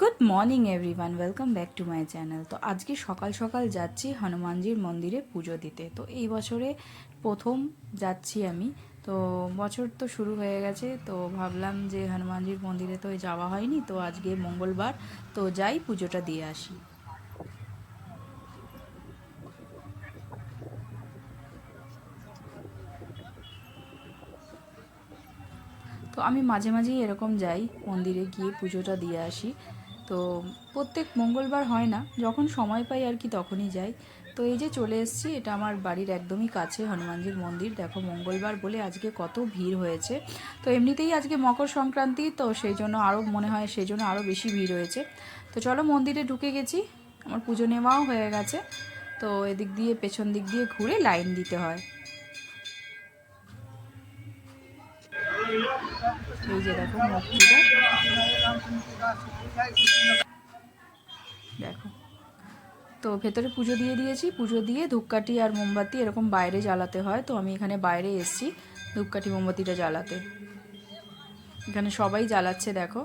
Good morning everyone welcome back to my channel তো আজকে সকাল সকাল যাচ্ছি হনুমানজির মন্দিরে পুজো দিতে। তো এই বছরে প্রথম যাচ্ছি আমি। তো বছর তো শুরু হয়ে গেছে। তো ভাবলাম যে হনুমানজির মন্দিরে তো যাওয়া হয়নি। তো আজকে মঙ্গলবার। তো যাই পুজোটা দিয়ে আসি। তো আমি মাঝে মাঝেই এরকম যাই মন্দিরে গিয়ে পুজোটা দিয়ে আসি। তো প্রত্যেক মঙ্গলবার হয় না, যখন সময় পাই আর কি তখনই যাই। তো এই যে চলে এসেছি, এটা আমার বাড়ির একদমই কাছে হনুমানজির মন্দির। দেখো মঙ্গলবার বলে আজকে কত ভিড় হয়েছে। তো এমনিতেই আজকে মকর সংক্রান্তি, তো সেই জন্য আরও মনে হয় সেই জন্য আরও বেশি ভিড় হয়েছে। তো চলো মন্দিরে ঢুকে গেছি, আমার পুজো নেওয়াও হয়ে গেছে। তো এদিক দিয়ে, পেছন দিক দিয়ে ঘুরে লাইন দিতে হয়। এই যে দেখো মূর্তিটা। দেখো। তো ভেতরে পুজো দিয়ে দিয়েছি। পুজো দিয়ে ধূপকাঠি আর মোমবাতি এরকম বাইরে জ্বালাতে হয়। তো আমি এখানে বাইরে এসেছি ধূপকাঠি, মোমবাতিটা জ্বালাতে। এখানে সবাই জ্বালাচ্ছে, দেখো।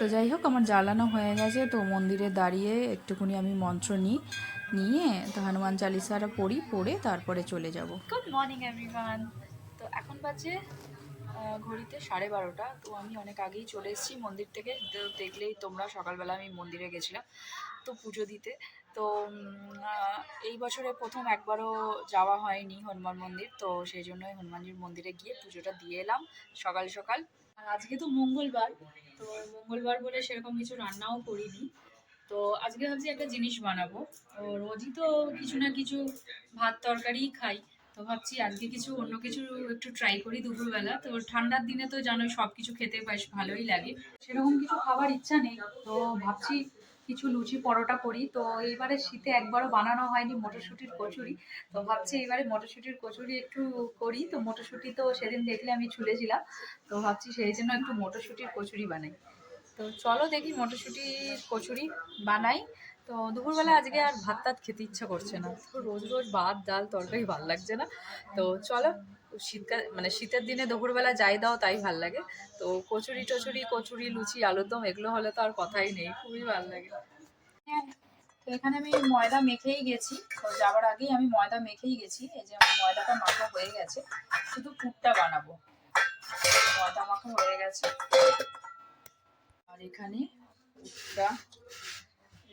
তো যাই হোক, আমার জ্বালানো হয়ে গেছে। তো মন্দিরে দাঁড়িয়ে একটুখানি আমি মন্ত্র নিই নিয়ে তো হনুমান চালিসাটা পড়ি, পড়ে তারপরে চলে যাব। গুড মর্নিং এভরিওয়ান তো এখন বাজে ঘড়িতে সাড়ে বারোটা। তো আমি অনেক আগেই চলে এসেছি মন্দির থেকে। দেখলেই তোমরা সকালবেলা আমি মন্দিরে গেছিলাম, তো পুজো দিতে। তো এই বছরে প্রথম একবারও যাওয়া হয়নি হনুমান মন্দির। তো সেই জন্যই হনুমানজির মন্দিরে গিয়ে পুজোটা দিয়ে এলাম সকাল সকাল। আর আজকে তো মঙ্গলবার তো মঙ্গলবার বলে সেরকম কিছু রান্নাও করিনি। তো আজকে ভাবছি একটা জিনিস বানাবো। তো রোজই তো কিছু না কিছু ভাত তরকারি খাই। তো ভাবছি আজকে কিছু অন্য কিছু একটু ট্রাই করি দুপুরবেলা। তো ঠান্ডার দিনে তো জানো সব কিছু খেতে বেশ ভালোই লাগে। সেরকম কিছু খাবার ইচ্ছা নেই। তো ভাবছি কিছু লুচি পরোটা করি। তো এইবারে শীতে একবারও বানানো হয়নি মটরশুঁটির কচুরি। তো ভাবছি এইবারে মটরশুঁটির কচুরি একটু করি। তো মটরশুঁটি তো সেদিন দেখলে আমি ছুলেছিলাম তো ভাবছি সেই জন্য একটু মটরশুঁটির কচুরি বানাই। তো চলো দেখি মটরশুঁটির কচুরি বানাই। তো দুপুরবেলা আজকে আর ভাত টাত খেতে ইচ্ছা করছে না। রোজ রোজ ভাত, ডাল, তরকারি ভালো লাগছে না। তো চলো শীতকাল মানে শীতের দিনে দুপুরবেলা যাই দাও তাই ভালো লাগে। তো কচুরি টচুরি, কচুরি, লুচি আলুরদম এগুলো হলে তো আর কথাই নেই, খুবই ভালো লাগে। হ্যাঁ তো এখানে আমি ময়দা মেখেই গেছি, তো যাওয়ার আগেই আমি ময়দা মেখেই গেছি, এই যে আমার ময়দাটা মাখা হয়ে গেছে, শুধু পুরটা বানাবো। ময়দা মাখা হয়ে গেছে। আর এখানে পুরটা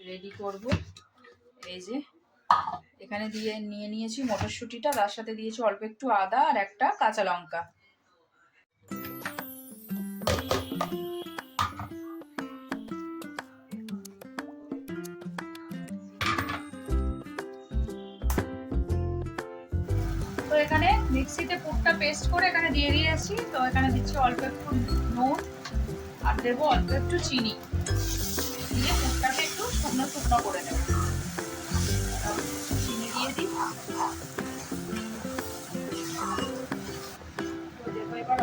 রেডি করব, এই যে এখানে দিয়ে নিয়ে নিয়েছি মটরশুঁটিটা, তার সাথে দিয়েছি অল্প একটু আদা আর একটা কাঁচা লঙ্কা। তো এখানে মিক্সিতে পুরটা পেস্ট করে এখানে দিয়ে দিয়েছি। তো এখানে দিচ্ছি অল্প একটু নুন আর দেবো অল্প একটু চিনি। দিয়ে পুরটাকে একটু শুকনো শুকনো করে নেব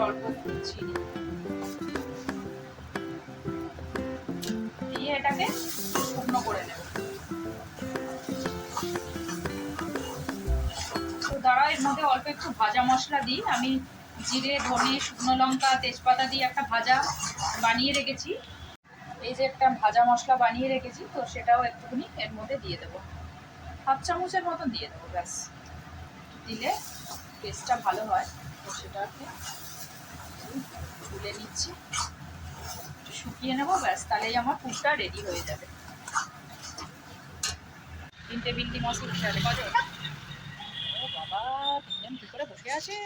অল্প দিয়ে এটাকে তো দাঁড়া এর মধ্যে অল্প একটু ভাজা মশলা দিই। আমি জিরে, ধনে, শুকনো লঙ্কা, তেজপাতা দিয়ে একটা ভাজা বানিয়ে রেখেছি। এই যে একটা ভাজা মশলা বানিয়ে রেখেছি, তো সেটাও একটুখানি এর মধ্যে দিয়ে দেবো। হাফ চামচের মতন দিয়ে দেবো, ব্যাস। দিলে টেস্টটা ভালো হয়। তো সেটাকে তুলে নিচ্ছি। শুকিয়ে নেব, ব্যাস, তাহলেই আমার পুরটা রেডি হয়ে যাবে। তিন টেবিল দি মশলা কত ও বাবা, তিনজন করে বসে আছে?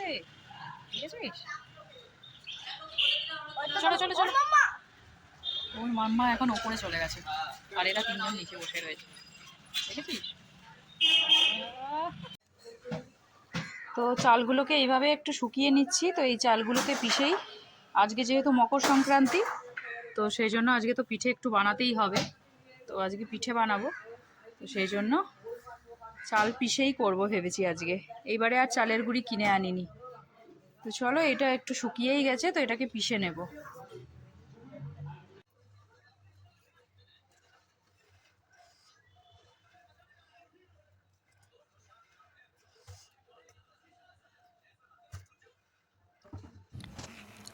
ওর মাম্মা এখন ওপরে চলে গেছে, আর এরা তিনজন নিচে বসে রয়েছে। দেখেছিস? তো চালগুলোকে এইভাবে একটু শুকিয়ে নিচ্ছি। তো এই চালগুলোকে পিষেই আজকে যেহেতু মকর সংক্রান্তি, তো সেই জন্য আজকে তো পিঠে একটু বানাতেই হবে। তো আজকে পিঠে বানাবো। তো সেই জন্য চাল পিষেই করব ভেবেছি আজকে। এইবারে আর চালের গুঁড়ি কিনে আনিনি। তো চলো এটা একটু শুকিয়েই গেছে, তো এটাকে পিষে নেব।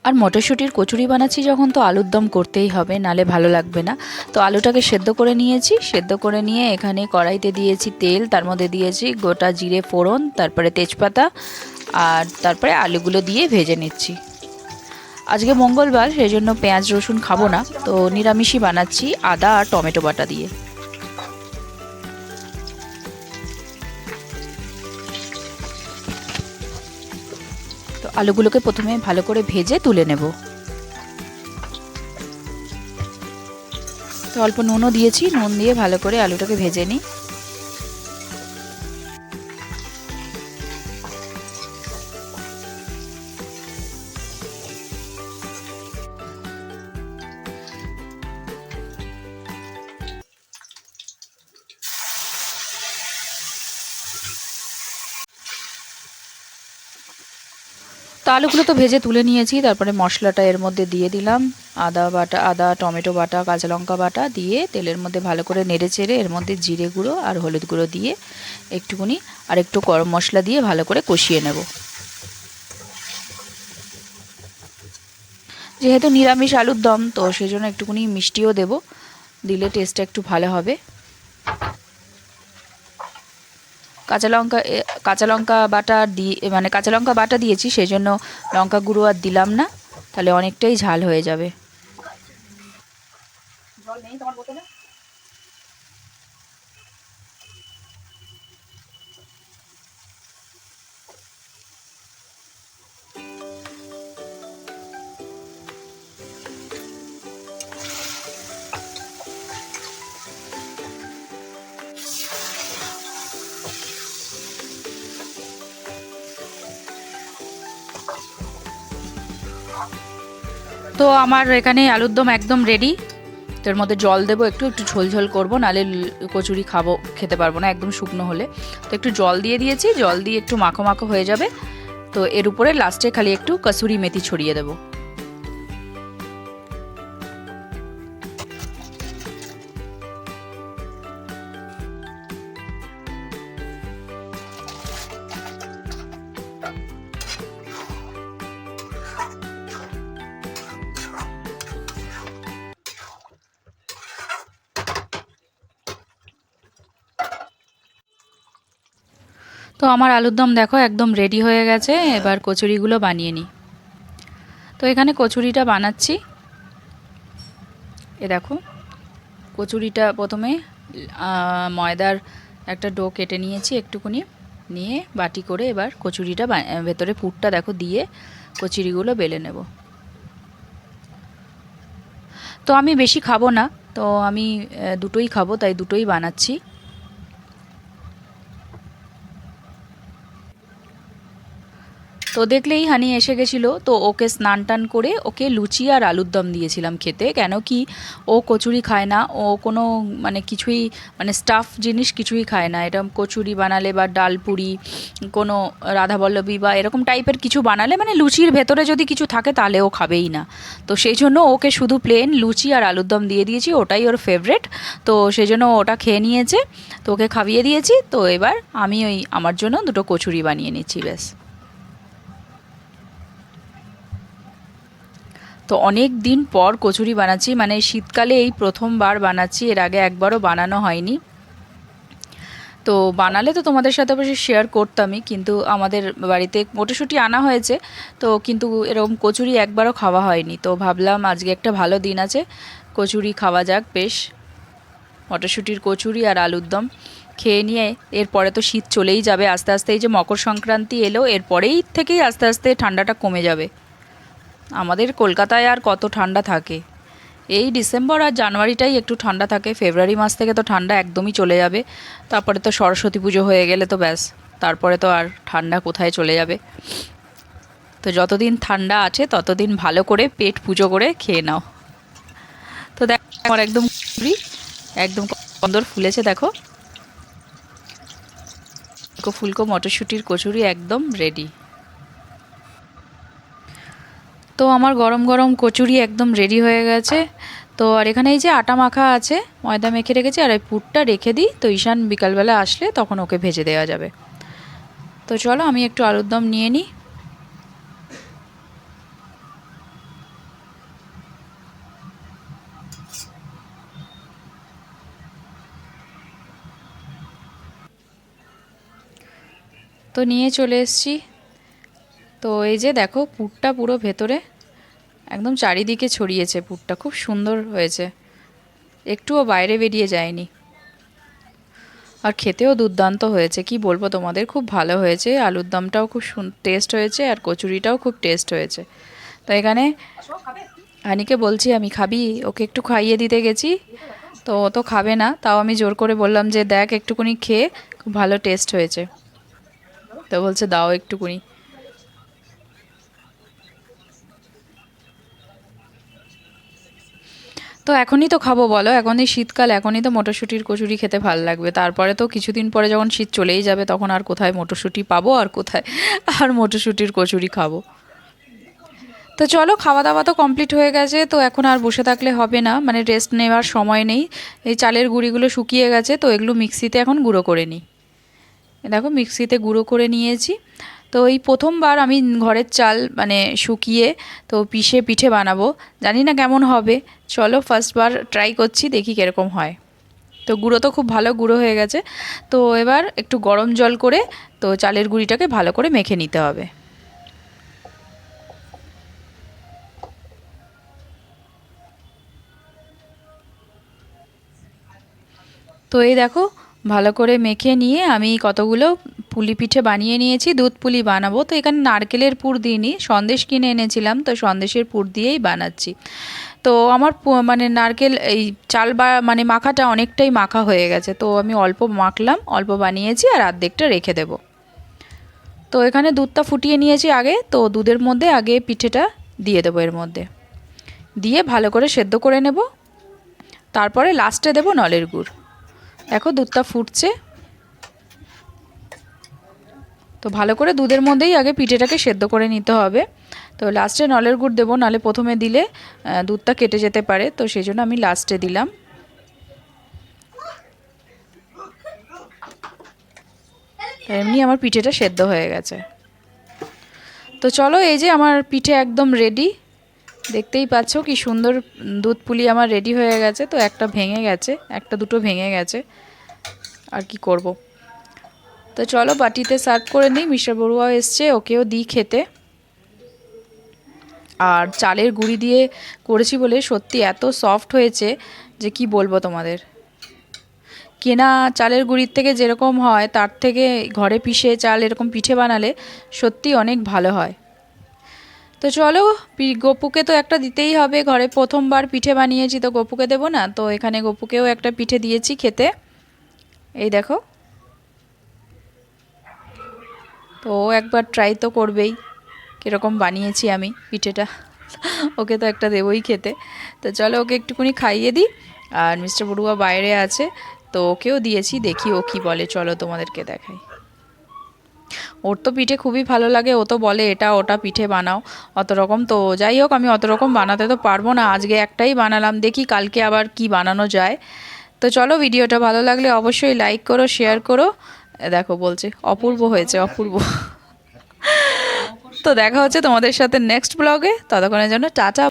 আর মটরশুঁটির কচুরি বানাচ্ছি যখন, তো আলুর দম করতেই হবে, নালে ভালো লাগবে না। তো আলুটাকে সেদ্ধ করে নিয়েছি, সেদ্ধ করে নিয়ে এখানে কড়াইতে দিয়েছি তেল, তার মধ্যে দিয়েছি গোটা জিরে ফোড়ন, তারপরে তেজপাতা, আর তারপরে আলুগুলো দিয়ে ভেজে নিচ্ছি। আজকে মঙ্গলবার সেই জন্য পেঁয়াজ, রসুন খাব না, তো নিরামিষই বানাচ্ছি, আদা আর টমেটো বাটা দিয়ে। আলুগুলোকে প্রথমে ভালো করে ভেজে তুলে নেব। তো অল্প নুনও দিয়েছি, নুন দিয়ে ভালো করে আলুটাকে ভেজে নিই। আলুগুলো তো ভেজে তুলে নিয়েছি, তারপরে মশলাটা এর মধ্যে দিয়ে দিলাম। আদা বাটা, আদা, টমেটো বাটা, কাঁচা লঙ্কা বাটা দিয়ে তেলের মধ্যে ভালো করে নেড়ে চেড়ে এর মধ্যে জিরে গুঁড়ো আর হলুদ গুঁড়ো দিয়ে একটুকুনি আর একটু গরম মশলা দিয়ে ভালো করে কষিয়ে নেব। যেহেতু নিরামিষ আলুর দম, তো সেই জন্য একটুকুনি মিষ্টিও দেব, দিলে টেস্টটা একটু ভালো হবে। কাঁচা লঙ্কা কাঁচা লঙ্কা বাটা দিয়ে মানে কাঁচা লঙ্কা বাটা দিয়েছি সেই জন্য লঙ্কা গুঁড়ো আর দিলাম না, তাহলে অনেকটাই ঝাল হয়ে যাবে। তো আমার এখানে আলুর দম একদম রেডি তো এর মধ্যে জল দেবো, একটু একটু ঝোল ঝোল করব, নাহলে কচুরি খাব, খেতে পারব না, একদম শুকনো হলে। তো একটু জল দিয়ে দিয়েছি, জল দিয়ে একটু মাখো মাখো হয়ে যাবে। তো এর উপরে লাস্টে খালি একটু কসুরি মেথি ছড়িয়ে দেবো। তো আমার আলুর দম দেখো একদম রেডি হয়ে গেছে, এবার কচুরিগুলো বানিয়ে নিই। তো এখানে কচুরিটা বানাচ্ছি। এ দেখো, কচুরিটা প্রথমে ময়দার একটা ডো কেটে নিয়েছি একটুকুনি, নিয়ে বাটি করে এবার কচুরিটা ভেতরে পুরটা দেখো দিয়ে কচুরিগুলো বেলে নেব। তো আমি বেশি খাব না, তো আমি দুটোই খাব, তাই দুটোই বানাচ্ছি। তো দেখলেই হানি এসে গেছিল। তো ওকে স্নান টান করে ওকে লুচি আর আলুর দম দিয়েছিলাম খেতে। কেন কি ও কচুরি খায় না। ও কোনো মানে কিছুই মানে স্টাফ জিনিস কিছুই খায় না। এরকম কচুরি বানালে বা ডাল পুরি, কোনো রাধাবল্লভী বা এরকম টাইপের কিছু বানালে মানে লুচির ভেতরে যদি কিছু থাকে তাহলে ও খাবেই না। তো সেই জন্য ওকে শুধু প্লেন লুচি আর আলুর দম দিয়ে দিয়েছি। ওটাই ওর ফেভারেট তো সেই জন্য ওটা খেয়ে নিয়েছে। তো ওকে খাইয়ে দিয়েছি। তো এবার আমি ওই আমার জন্য দুটো কচুরি বানিয়ে নিচ্ছি, ব্যাস। তো অনেক দিন পর কচুরি বানাচ্ছি মানে শীতকালে এই প্রথমবার বানাচ্ছি, এর আগে একবারও বানানো হয়নি। তো বানালে তো তোমাদের সাথে অবশ্যই শেয়ার করতামই, কিন্তু আমাদের বাড়িতে মটরশুঁটি আনা হয়েছে, তো কিন্তু এরকম কচুরি একবারও খাওয়া হয়নি। তো ভাবলাম আজকে একটা ভালো দিন আছে, কচুরি খাওয়া যাক বেশ। মটরশুঁটির কচুরি আর আলুর দম খেয়ে নিয়ে এরপরে তো শীত চলেই যাবে, আস্তে আস্তে এই যে মকর সংক্রান্তি এলো, এরপরেই থেকেই আস্তে আস্তে ঠান্ডাটা কমে যাবে। আমাদের কলকাতায় আর কত ঠান্ডা থাকে। এই ডিসেম্বর আর জানুয়ারিটাই একটু ঠান্ডা থাকে, ফেব্রুয়ারি মাস থেকে তো ঠান্ডা একদমই চলে যাবে। তারপরে তো সরস্বতী পুজো হয়ে গেলে তো ব্যাস, তারপরে তো আর ঠান্ডা কোথায় চলে যাবে। তো যতদিন ঠান্ডা আছে, ততদিন ভালো করে পেট পুজো করে খেয়ে নাও। তো দেখ, আমার একদম একদম সুন্দর ফুলেছে, দেখো। ফুলকো মটরশুঁটির কচুরি একদম রেডি তো আমার গরম গরম কচুরি একদম রেডি হয়ে গেছে। তো আর এখানে এই যে আটা মাখা আছে, ময়দা মেখে রেখেছি, আর এই পুরটা রেখে দিই। তো ঈশান বিকালবেলা আসলে তখন ওকে ভেজে দেওয়া যাবে। তো চলো আমি একটু আলুর দম নিয়ে নিই। তো নিয়ে চলে এসছি। তো এই যে দেখো পুরটা পুরো ভেতরে। একদম চারিদিকে ছড়িয়েছে পুরটা খুব সুন্দর হয়েছে। একটুও বাইরে বেরিয়ে যায়নি। আর খেতেও দুর্দান্ত হয়েছে, কি বলব তোমাদের? খুব ভালো হয়েছে, আলুর দমটাও খুব টেস্ট হয়েছে আর কচুরিটাও খুব টেস্ট হয়েছে। তো এখানে হানিকে বলছি, আমি খাবি, ওকে একটু খাইয়ে দিতে গেছি। তো ও তো খাবে না, তাও আমি জোর করে বললাম যে, দেখ একটুকুনি খেয়ে, খুব ভালো টেস্ট হয়েছে। তো বলছে, দাও একটুকুনি। তো এখনই তো খাব বলো, এখনই শীতকাল, এখনই তো মটরশুঁটির কচুরি খেতে ভালো লাগবে। তারপরে তো কিছুদিন পরে যখন শীত চলেই যাবে, তখন আর কোথায় মটরশুঁটি পাবো আর কোথায় আর মটরশুঁটির কচুরি খাব। তো চলো খাওয়া দাওয়া তো কমপ্লিট হয়ে গেছে, তো এখন আর বসে থাকলে হবে না মানে রেস্ট নেওয়ার সময় নেই। এই চালের গুঁড়িগুলো শুকিয়ে গেছে, তো এগুলো মিক্সিতে এখন গুঁড়ো করে নিই। দেখো মিক্সিতে গুঁড়ো করে নিয়েছি। তো এই প্রথমবার আমি ঘরের চাল মানে শুকিয়ে তো পিষে পিঠে বানাবো। জানি না কেমন হবে। চলো ফার্স্টবার ট্রাই করছি, দেখি কীরকম হয়। তো গুঁড়ো তো খুব ভালো গুঁড়ো হয়ে গেছে। তো এবার একটু গরম জল করে তো চালের গুঁড়িটাকে ভালো করে মেখে নিতে হবে। তো এই দেখো, ভালো করে মেখে নিয়ে আমি কতগুলো পুলি পিঠে বানিয়ে নিয়েছি, দুধ পুলি বানাবো। তো এখানে নারকেলের পুর দিইনি, সন্দেশ কিনে এনেছিলাম, তো সন্দেশের পুর দিয়েই বানাচ্ছি। তো আমার মানে নারকেল এই চাল বা মানে মাখাটা অনেকটাই মাখা হয়ে গেছে। তো আমি অল্প মাখলাম, অল্প বানিয়েছি আর অর্ধেকটা রেখে দেব। তো এখানে দুধটা ফুটিয়ে নিয়েছি আগে, তো দুধের মধ্যে আগে পিঠেটা দিয়ে দেবো এর মধ্যে। দিয়ে ভালো করে সেদ্ধ করে নেব। তারপরে লাস্টে দেবো নলের গুড়। দেখো দুধটা ফুটছে। তো ভালো করে দুধের মধ্যেই আগে পিঠেটাকে সেদ্ধ করে নিতে হবে। তো লাস্টে নলের গুড় দেবো নালে প্রথমে দিলে দুধটা কেটে যেতে পারে। তো সেই জন্য আমি লাস্টে দিলাম। এমনি আমার পিঠেটা সেদ্ধ হয়ে গেছে। তো চলো এই যে আমার পিঠে একদম রেডি দেখতেই পাচ্ছ কি সুন্দর দুধ পুলি আমার রেডি হয়ে গেছে। তো একটা ভেঙে গেছে, একটা দুটো ভেঙে গেছে। আর কি করব? তো চলো বাটিতে সার্ভ করে নিই মিশ্রা বড়ুয়াও এসছে, ওকেও দিই খেতে। আর চালের গুঁড়ি দিয়ে করেছি বলে সত্যি এত সফট হয়েছে যে কি বলব তোমাদের। কেনা চালের গুঁড়ির থেকে যেরকম হয়, তার থেকে ঘরে পিষে চাল এরকম পিঠে বানালে সত্যি অনেক ভালো হয়। তো চলো গপুকে তো একটা দিতেই হবে, ঘরে প্রথমবার পিঠে বানিয়েছি তো গপুকে দেবো না, তো এখানে গপুকেও একটা পিঠে দিয়েছি খেতে। এই দেখো। তো ও একবার ট্রাই তো করবেই। কীরকম বানিয়েছি আমি পিঠেটা। ওকে তো একটা দেবই খেতে। তো চলো ওকে একটুখানি খাইয়ে দিই। আর মিস্টার বড়ুয়া বাইরে আছে, তো ওকেও দিয়েছি, দেখি ও কি বলে। চলো তোমাদেরকে দেখাই। ওর তো পিঠে খুবই ভালো লাগে, ও তো বলে, এটা ওটা পিঠে বানাও। অত রকম তো যাই হোক, আমি অত রকম বানাতে তো পারব না। আজকে একটাই বানালাম, দেখি কালকে আবার কি বানানো যায়। তো চলো ভিডিওটা ভালো লাগলে অবশ্যই লাইক করো শেয়ার করো। দেখো, বলছে, অপূর্ব হয়েছে, অপূর্ব। তো দেখা হচ্ছে তোমাদের সাথে নেক্সট ব্লগে ততক্ষণের জন্য টাটা।